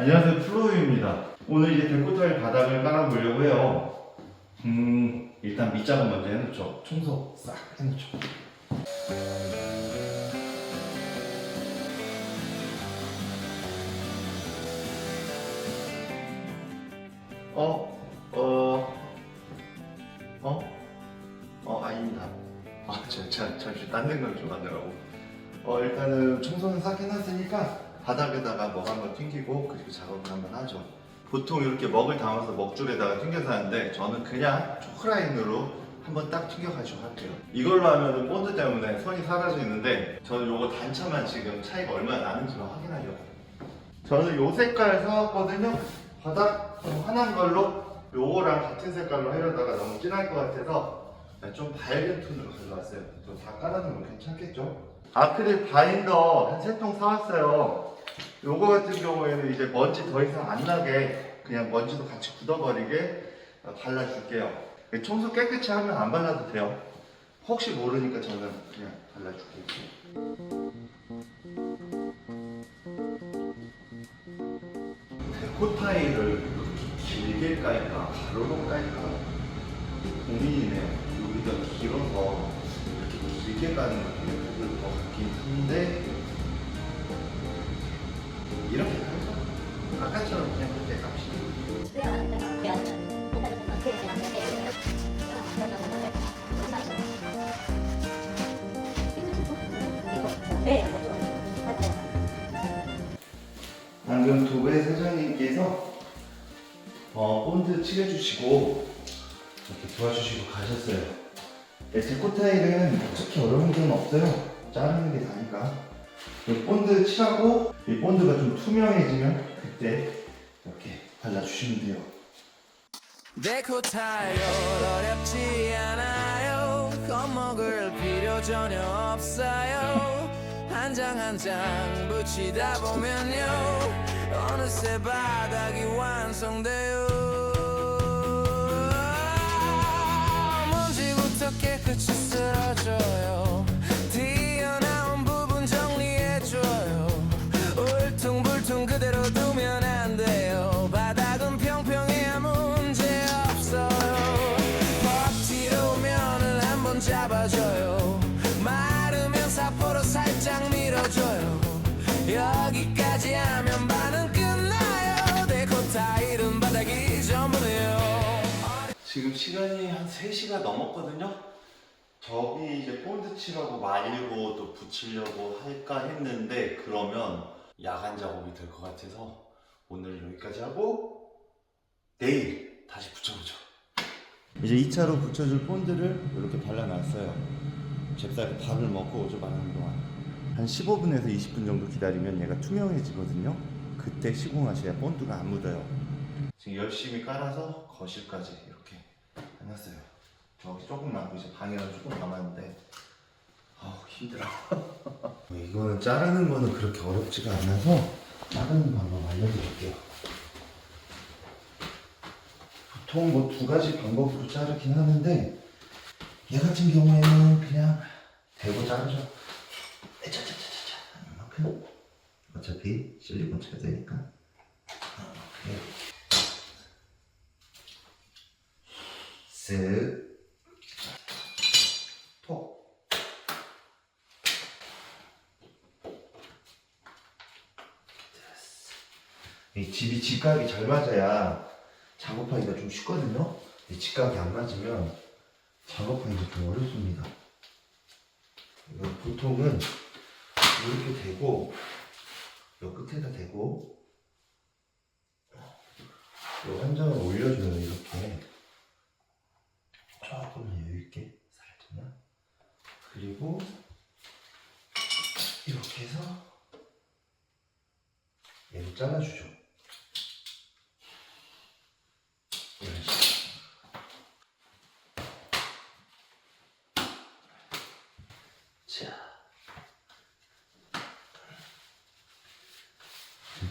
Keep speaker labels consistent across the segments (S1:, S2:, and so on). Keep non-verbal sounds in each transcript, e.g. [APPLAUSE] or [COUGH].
S1: 안녕하세요 플로우입니다 오늘 이제 데코타일 바닥을 깔아보려고 해요 음 일단 밑작업 먼저 해놓죠 청소 싹 해놓죠 어? 어? 어? 어 아닙니다 아 저, 저, 잠시 딴 생각 좀 하느라고 어 일단은 청소는 싹 해놨으니까 바닥에다가 먹 한번 튕기고 그리고 작업을 한번 하죠. 보통 이렇게 먹을 담아서 먹줄에다가 튕겨서 하는데 저는 그냥 초크라인으로 한번 딱 튕겨가지고 할게요. 이걸로 하면은 본드 때문에 선이 사라지는데 저는 요거 단차만 지금 차이가 얼마나 나는지만 확인하려고. 저는 요 색깔 사왔거든요. 바닥 좀 환한 걸로 요거랑 같은 색깔로 하려다가 너무 진할 것 같아서 좀 밝은 톤으로 가져왔어요. 또 다 깔아놓으면 괜찮겠죠? 아크릴 바인더 한 세 통 사왔어요 요거 같은 경우에는 이제 먼지 더 이상 안 나게 그냥 먼지도 같이 굳어버리게 발라줄게요. 청소 깨끗이 하면 안 발라도 돼요. 혹시 모르니까 저는 그냥 발라줄게요. 데코 타일을 이렇게 길게 깔까 가로로 깔까 고민이네요. 여기가 길어서 이렇게 길게 까는 게 예쁠 것 같긴 한데 이렇게 깔죠. 아까처럼 그냥 그렇게 갑시다. 방금 도배 사장님께서 어, 본드 칠해주시고 이렇게 도와주시고 가셨어요. 네, 데코 타일은 어차피 어려운 건 없어요. 자르는 게 다니까. 이 본드 칠하고 이 본드가 좀 투명해지면 그때 이렇게 발라주시면 돼요.
S2: 데코 타일 어렵지 않아요 겁먹을 필요 전혀 없어요 한 장 한 장 붙이다 보면요 어느새 바닥이 완성돼요 깨끗이 쓸어줘요. 튀어나온 부분 정리해줘요. 울퉁불퉁 그대로 두면 안 돼요. 바닥은 평평해야 문제 없어요. 버티러 면을 한번 잡아줘요. 마르면 사포로 살짝 밀어줘요. 여기까지 하면 반은 끝나요. 데코 타일은 바닥이 전부네요.
S1: 지금 시간이 한 3시가 넘었거든요. 저기 이제 본드 칠하고 말고 또 붙이려고 할까 했는데 그러면 야간 작업이 될 것 같아서 오늘 여기까지 하고 내일 다시 붙여보죠. 이제 2차로 붙여줄 본드를 이렇게 발라놨어요. 잽싸게 밥을 먹고 오죠 말하는 동안. 한 15분에서 20분 정도 기다리면 얘가 투명해지거든요. 그때 시공하셔야 본드가 안 묻어요. 지금 열심히 깔아서 거실까지 이렇게 해놨어요. 저기 조금 남고 이제 방에는 조금 남았는데 아우 힘들어. [LAUGHS] 이거는 자르는 거는 그렇게 어렵지가 않아서 자르는 방법 알려드릴게요. 보통 뭐 두 가지 방법으로 자르긴 하는데 얘 같은 경우에는 그냥 대고 자르죠. 에차차차차차 하는 만큼 어차피 실리콘 쳐야 되니까. 이렇게. 쓱 톡. 됐어. 이 집이 직각이 잘 맞아야 작업하기가 좀 쉽거든요. 이 직각이 안 맞으면 작업하기가 좀 어렵습니다. 이거 보통은 이렇게 대고 요 끝에다 대고 요 한장을 올려줘요 이렇게 조금만 여유있게 살짝만 그리고 이렇게 해서 얘를 잘라주죠 이런 식으로 자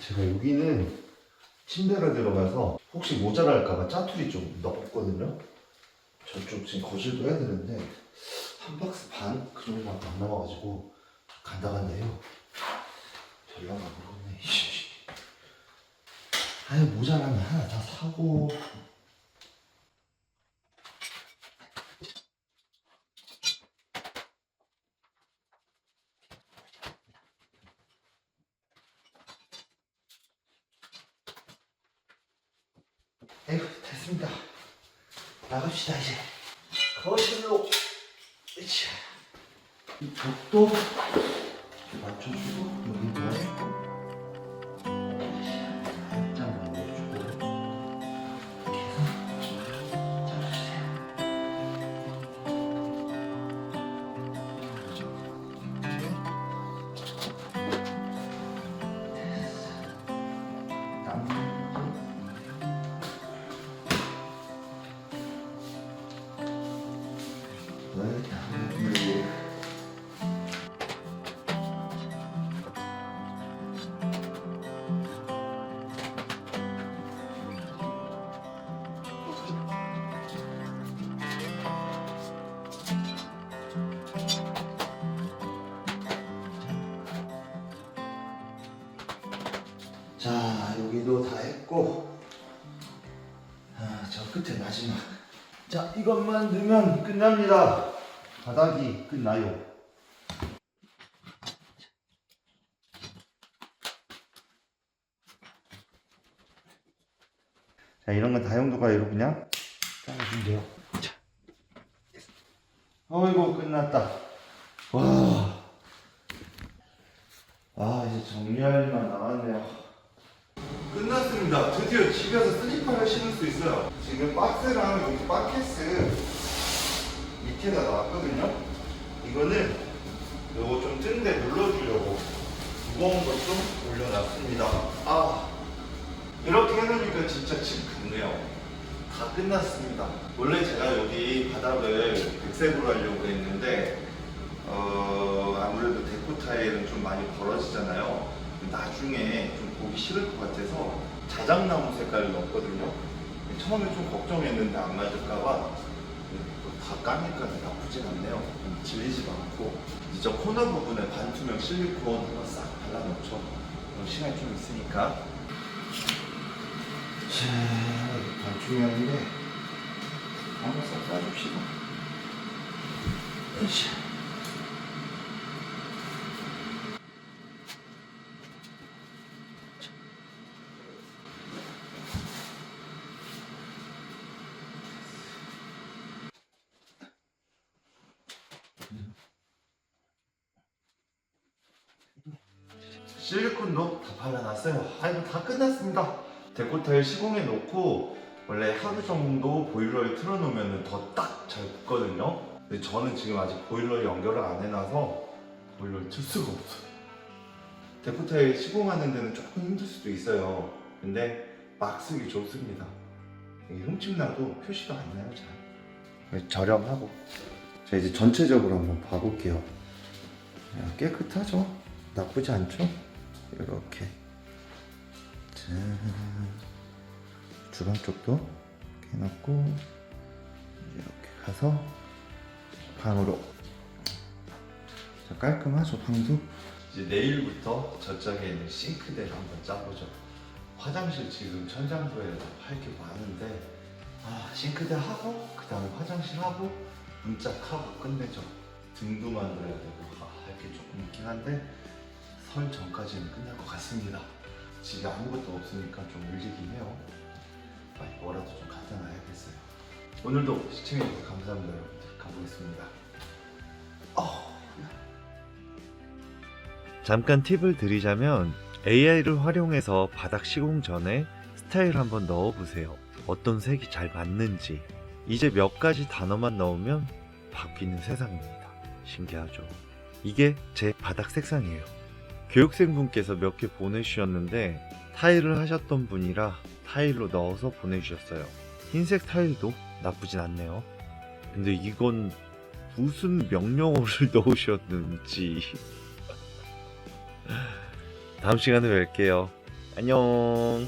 S1: 제가 여기는 침대가 들어가서 혹시 모자랄까봐 짜투리 좀 넣었거든요 저쪽 지금 거실도 해야 되는데 한 박스 반 그 정도밖에 안 남아가지고 간다 간다 해요. 전라가 모르네. 아유 모자라면 하나 더 사고 에휴 됐습니다. 나갑시다 이제. 거실로. 벽도 맞춰주고 여기도 했고. 아, 저 끝에 마지막. 자 이것만 넣으면 끝납니다. 바닥이 끝나요. 자 이런 건 다용도 가위로 그냥 잘라주면 돼요. 자. 어이구 끝났다. 와. 아 이제 정리할 일만 남았네요 끝났습니다. 드디어 집에서 슬리퍼를 신을 수 있어요. 지금 박스랑 여기 바켓스 밑에다 놨거든요. 이거는 요거 좀 뜬데 눌러주려고 무거운 것좀 올려놨습니다. 아 이렇게 해놓으니까 진짜 집 같네요. 다 끝났습니다. 원래 제가 여기 바닥을 백색으로 하려고 했는데 어, 아무래도 데코 타일은 좀 많이 벌어지잖아요. 나중에 좀 보기 싫을 것 같아서 자작나무 색깔을 넣었거든요. 처음에 좀 걱정했는데 안 맞을까봐 다 까니까 나쁘진 않네요. 좀 질리지도 않고 이제 저 코너 부분에 반투명 실리콘 한번 싹 발라놓죠. 시간이 좀 있으니까. 자, 반투명인데 한번 싹 까줍시다. 으쌰. 실리콘도 다 발라놨어요. 아이고 다 끝났습니다. 데코타일 시공해 놓고 원래 하루 정도 보일러에 틀어놓으면 더 딱 잘 붙거든요. 근데 저는 지금 아직 보일러에 연결을 안 해놔서 보일러를 틀 수가 없어요. 데코타일 시공하는 데는 조금 힘들 수도 있어요. 근데 막 쓰기 좋습니다. 이게 흠집나도 표시도 안 나요 잘. 저렴하고. 자 이제 전체적으로 한번 봐볼게요. 야, 깨끗하죠? 나쁘지 않죠? 이렇게. 짠 주방 쪽도 이렇게 해놓고 이렇게 가서 방으로. 자, 깔끔하죠 방도. 이제 내일부터 저쪽에 있는 싱크대를 한번 짜보죠. 화장실 지금 천장부에 할게 많은데 아 싱크대 하고 그 다음에 화장실 하고 문짝하고 끝내죠. 등도 만들어야 되고 아, 할게 조금 있긴 한데 설 전까지는 끝날 것 같습니다. 집에 아무것도 없으니까 좀 밀리긴 해요. 빨리 뭐라도 좀 갖다 놔야겠어요. 오늘도 시청해주셔서 감사합니다, 여러분들. 가보겠습니다.
S3: 잠깐 팁을 드리자면 AI를 활용해서 바닥 시공 전에 스타일 한번 넣어보세요. 어떤 색이 잘 맞는지. 이제 몇 가지 단어만 넣으면 바뀌는 세상입니다. 신기하죠? 이게 제 바닥 색상이에요. 교육생분께서 몇 개 보내주셨는데 타일을 하셨던 분이라 타일로 넣어서 보내주셨어요. 흰색 타일도 나쁘진 않네요. 근데 이건 무슨 명령어를 [LAUGHS] 넣으셨는지. 다음 시간에 뵐게요. 안녕.